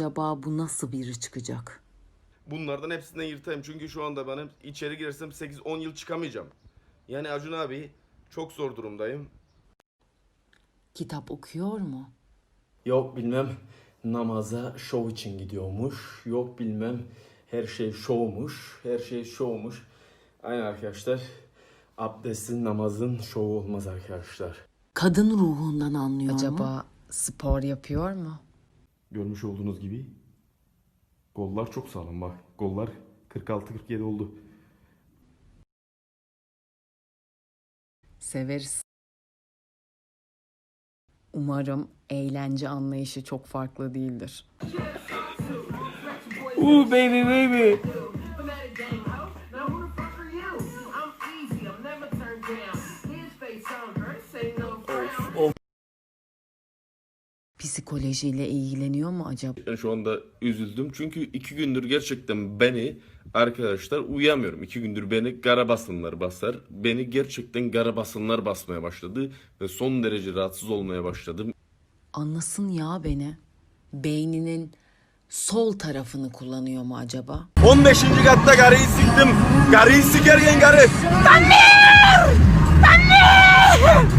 Acaba bu nasıl biri çıkacak? Bunlardan hepsinden yırtayım. Çünkü şu anda benim içeri girersem 8-10 yıl çıkamayacağım. Yani Acun abi çok zor durumdayım. Kitap okuyor mu? Yok bilmem namaza şov için gidiyormuş. Yok bilmem her şey şovmuş. Her şey şovmuş. Aynen arkadaşlar. Abdestin namazın şovu olmaz arkadaşlar. Kadın ruhundan anlıyor mu? Acaba spor yapıyor mu? Görmüş olduğunuz gibi gollar çok sağlam bak. Gollar 46-47 oldu. Severiz. Umarım eğlence anlayışı çok farklı değildir. Ooh baby baby. Psikolojiyle ilgileniyor mu acaba? Ben şu anda üzüldüm çünkü iki gündür gerçekten beni arkadaşlar uyuyamıyorum. İki gündür beni gara basınlar basar. Beni gerçekten gara basınlar basmaya başladı ve son derece rahatsız olmaya başladım. Anlasın ya beni. Beyninin sol tarafını kullanıyor mu acaba? 15. katta garıyı siktim. Garıyı sikerken garı.